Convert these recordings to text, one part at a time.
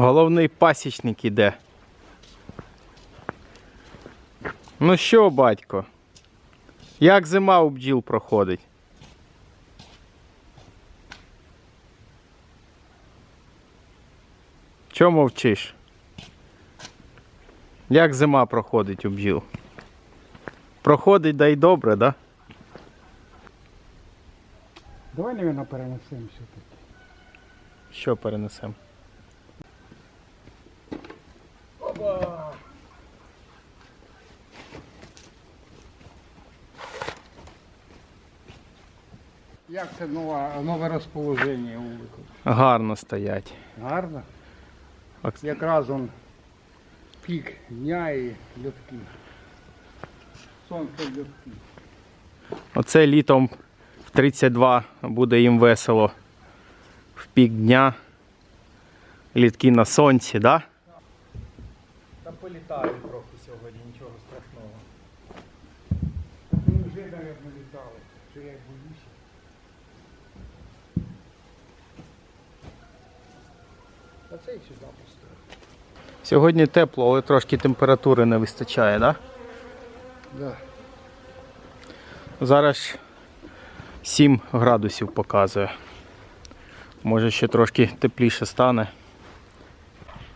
Головний пасічник іде. Ну що, батько? Як зима у бджіл проходить? Чому мовчиш? Як зима проходить у бджіл? Проходить да й добре, да? Давай, наверное, перенесемо все-таки. Що перенесемо? Як це нова, нове розположення у? Гарно стоять. Гарно. Ок- Якраз он пік дня і льотки. Сонце льотки. Оце літом в 32 буде їм весело. В пік дня. Літки на сонці, да? Та політаю трохи сьогодні, нічого страшного. Ми вже, мабуть, літали, що я боюся. А це і сюди поставив. Сьогодні тепло, але трошки температури не вистачає, да? Да. Зараз 7 градусів показує. Може ще трошки тепліше стане.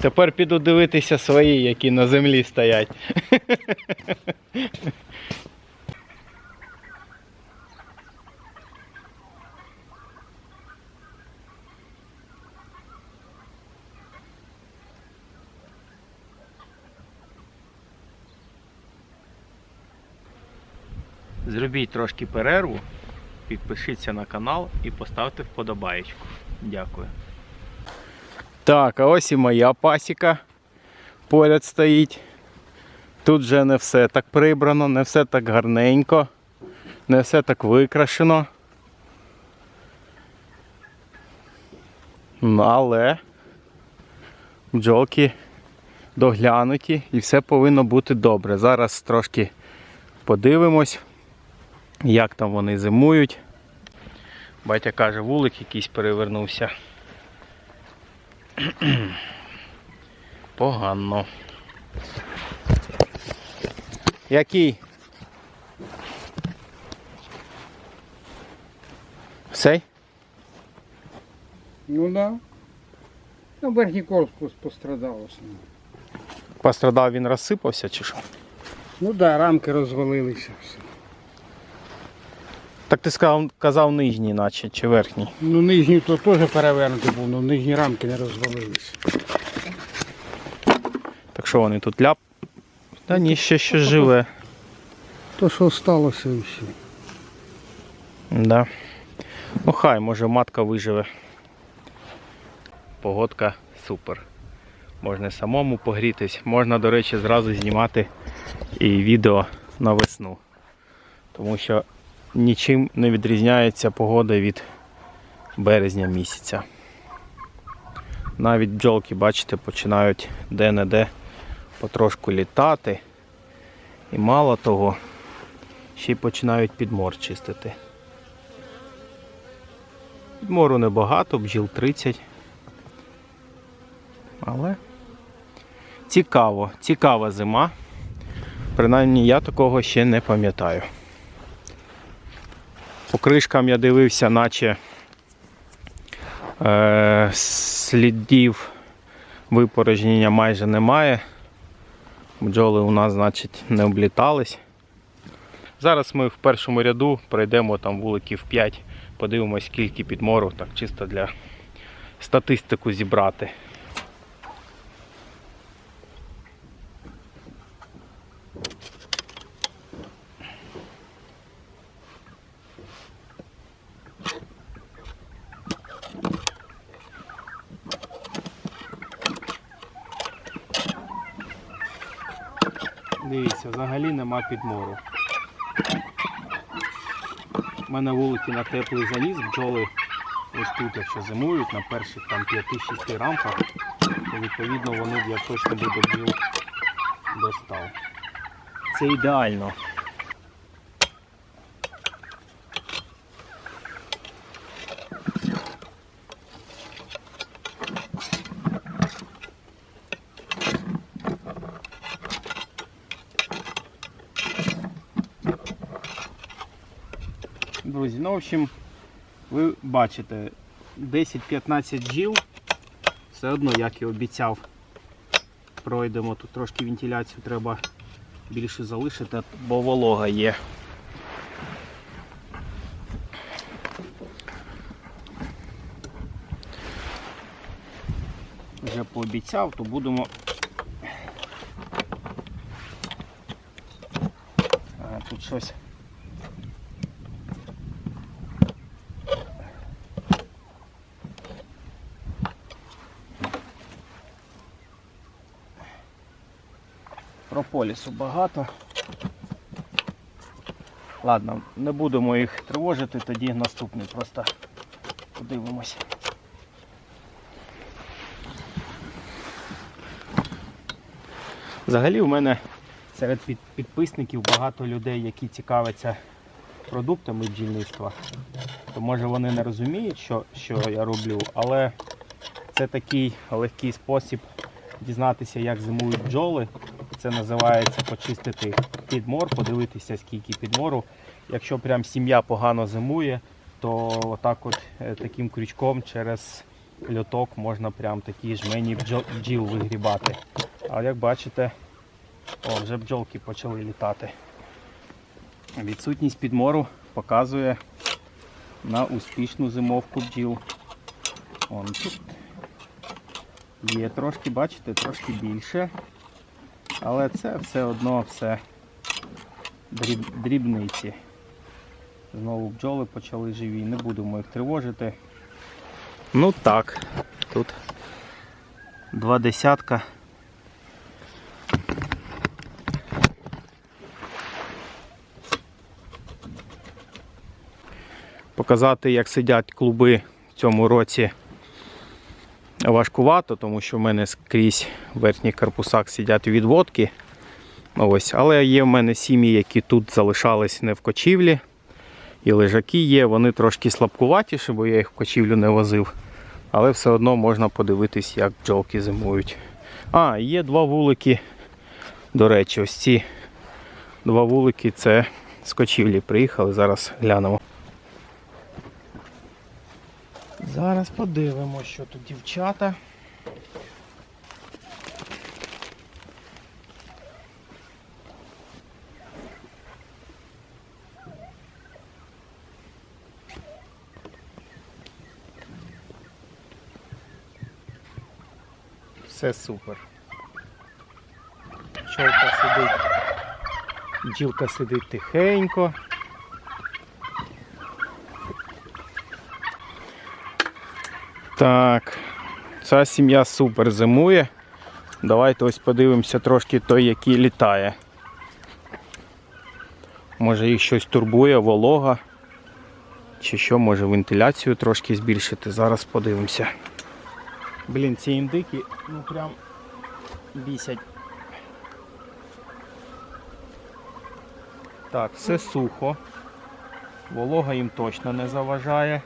Тепер піду дивитися свої, які на землі стоять. Зробіть трошки перерву, підпишіться на канал і поставте вподобаєчку. Дякую. Так, а ось і моя пасіка поряд стоїть. Тут вже не все так прибрано, не все так гарненько, не все так викрашено. Ну, Але бджолки доглянуті і все повинно бути добре. Зараз трошки подивимось, як там вони зимують. Батя каже, вулик якийсь перевернувся. Погано. Який? Сей? Ну да. Ну, верхній корпус пострадав основно. Пострадав він розсипався чи що? Ну да, рамки розвалилися все. Так ти сказав, казав нижній, наче, чи верхній. Ну нижній то теж перевернутий був, але нижні рамки не розвалилися. Так що вони тут ляп? Та ні, ще щось живе. То, що сталося і все. Да. Ну хай, може матка виживе. Погодка супер. Можна самому погрітись. Можна, до речі, зразу знімати і відео на весну. Тому що нічим не відрізняється погода від березня місяця. Навіть бджолки, бачите, починають де-не-де потрошку літати. І мало того, ще й починають підмор чистити. Підмору небагато, бджіл 30. Але цікаво, цікава зима. Принаймні я такого ще не пам'ятаю. По кришкам я дивився, наче е, слідів випорожнення майже немає. Бджоли у нас, значить, не облітались. Зараз ми в першому ряду пройдемо там вуликів 5, подивимось, скільки підмору, так чисто для статистику зібрати. Дивіться, взагалі нема підмору. У мене вулики на теплий заніс, бджоли ось тут, якщо зимують, на перших там 5-6 рамках, то відповідно вони б я точно би до достав. Це ідеально. друзі, ну, в общем, ви бачите, 10-15 жіл. Все одно, як і обіцяв, пройдемо. Тут трошки вентиляцію треба більше залишити, бо волога є. Вже пообіцяв, то будемо. А, тут щось. Прополісу багато. Ладно, не будемо їх тривожити, тоді наступний просто подивимось. Взагалі у мене серед підписників багато людей, які цікавляться продуктами бджільництва. То може вони не розуміють, що, що я роблю, але це такий легкий спосіб дізнатися, як зимують бджоли. Це називається почистити підмор, подивитися, скільки підмору. Якщо прям сім'я погано зимує, то отак от е, таким крючком через льоток можна прям такі жмені бджіл вигрібати. А як бачите, о, вже бджолки почали літати. Відсутність підмору показує на успішну зимовку бджіл. Вон тут є трошки, бачите, трошки більше. Але це все одно все дріб, дрібниці. Знову бджоли почали живі, не будемо їх тривожити. Ну так, тут два десятка. Показати, як сидять клуби в цьому році важкувато, тому що в мене скрізь в верхніх корпусах сидять відводки. Ось. Але є в мене сім'ї, які тут залишались не в кочівлі. І лежаки є, вони трошки слабкуватіші, бо я їх в кочівлю не возив. Але все одно можна подивитись, як бджолки зимують. А, є два вулики. До речі, ось ці два вулики це з кочівлі приїхали. Зараз глянемо. Зараз подивимося, що тут дівчата. Все супер. Пчолка сидить. Бджілка сидить тихенько. Так, ця сім'я супер зимує. Давайте ось подивимося трошки той, який літає. Може їх щось турбує, волога. Чи що, може вентиляцію трошки збільшити. Зараз подивимося. Блін, ці індики, ну прям бісять. Так, все сухо. Волога їм точно не заважає.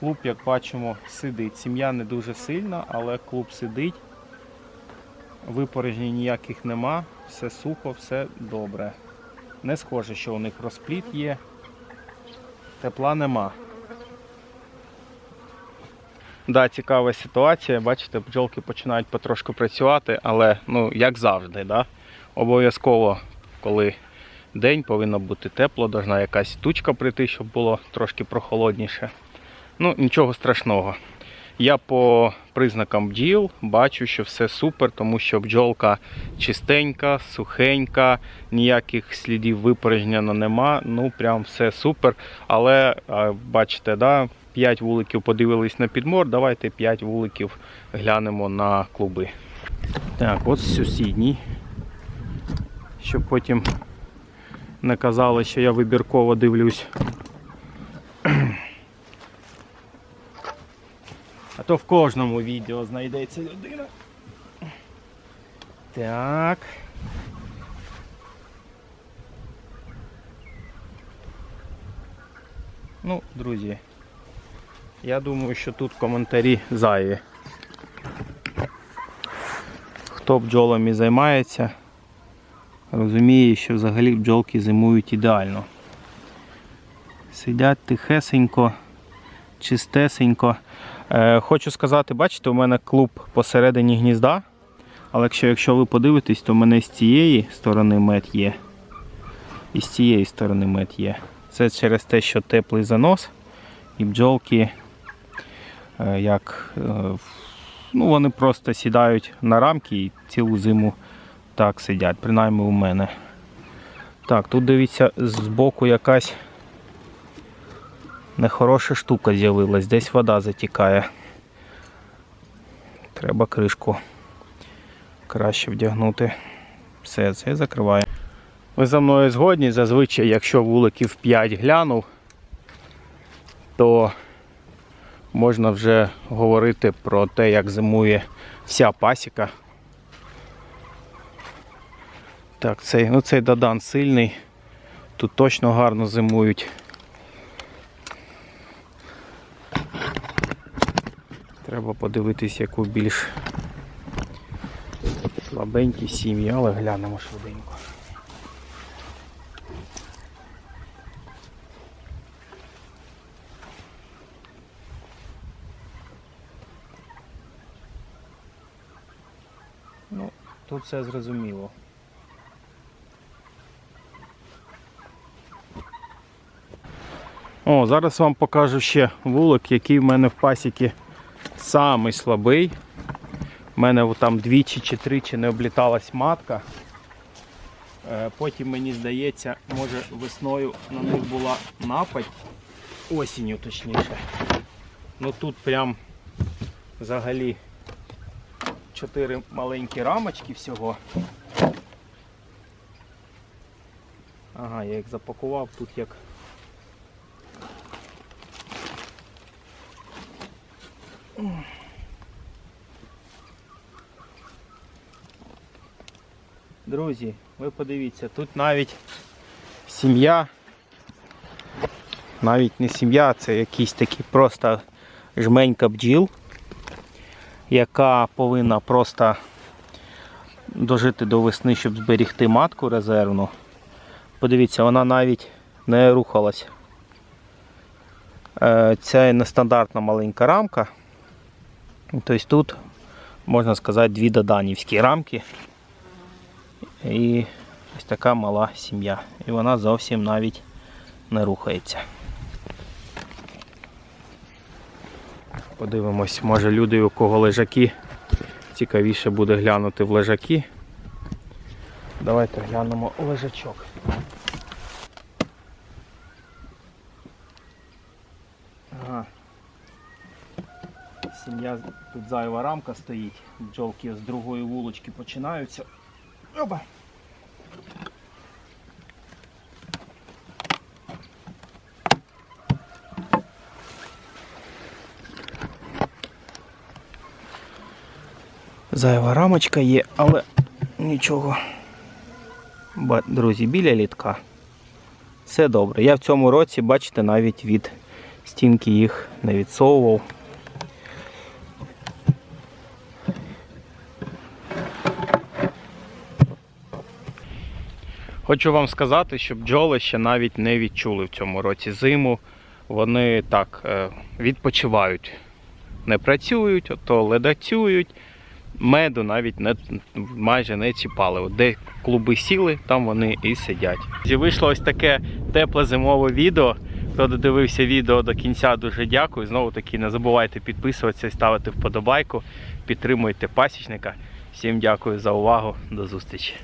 Клуб, як бачимо, сидить. Сім'я не дуже сильна, але клуб сидить. Випорожнень ніяких нема, все сухо, все добре. Не схоже, що у них розпліт є. Тепла нема. Да, цікава ситуація. Бачите, бджолки починають потрошку працювати, але ну, як завжди, да? обов'язково, коли день повинно бути тепло, должна якась тучка прийти, щоб було трошки прохолодніше. Ну, нічого страшного. Я по признакам бджіл бачу, що все супер, тому що бджолка чистенька, сухенька, ніяких слідів випорожнення нема. Ну, прям все супер. Але бачите, да, 5 вуликів подивились на підмор. Давайте 5 вуликів глянемо на клуби. Так, от сусідній. Щоб потім не казали, що я вибірково дивлюсь. А то в кожному відео знайдеться людина. Так. Ну, друзі, я думаю, що тут коментарі зайві. Хто бджолами займається, розуміє, що взагалі бджолки зимують ідеально. Сидять тихесенько, чистесенько. Е, хочу сказати, бачите, у мене клуб посередині гнізда. Але якщо, якщо ви подивитесь, то в мене з цієї сторони мед є. І з цієї сторони мед є. Це через те, що теплий занос і бджолки е, як, е, ну, вони просто сідають на рамки і цілу зиму так сидять, принаймні у мене. Так, тут дивіться, збоку якась нехороша штука з'явилась, десь вода затікає. Треба кришку краще вдягнути. Все, це закриваю. Ви за мною згодні, зазвичай, якщо вуликів 5 глянув, то можна вже говорити про те, як зимує вся пасіка. Так, цей, ну цей Дадан сильний. Тут точно гарно зимують. Треба подивитись, яку більш слабенькі сім'ї, але глянемо швиденько. Ну, тут все зрозуміло. О, зараз вам покажу ще вулик, який в мене в пасіки самий слабий. У мене там двічі чи тричі не обліталась матка. Е, Потім мені здається, може весною на них була нападь, осінню точніше. Ну тут прям взагалі чотири маленькі рамочки всього. Ага, я їх запакував тут як. Друзі, ви подивіться, тут навіть сім'я, навіть не сім'я, це якийсь такий просто жменька бджіл, яка повинна просто дожити до весни, щоб зберігти матку резервну. Подивіться, вона навіть не рухалась. Е, Це нестандартна маленька рамка. Тобто тут, можна сказати, дві доданівські рамки. І ось така мала сім'я. І вона зовсім навіть не рухається. Подивимось, може люди, у кого лежаки, цікавіше буде глянути в лежаки. Давайте глянемо лежачок. Ага. Тут зайва рамка стоїть, бджолки з другої вулочки починаються. Опа. Зайва рамочка є, але нічого. Друзі, біля літка. Все добре. Я в цьому році, бачите, навіть від стінки їх не відсовував. Хочу вам сказати, що бджоли ще навіть не відчули в цьому році зиму. Вони так е, відпочивають, не працюють, то ледацюють. Меду навіть не, майже не чіпали. От Де клуби сіли, там вони і сидять. Вийшло ось таке тепле зимове відео. Хто додивився відео до кінця, дуже дякую. Знову таки не забувайте підписуватися і ставити вподобайку. Підтримуйте пасічника. Всім дякую за увагу. До зустрічі.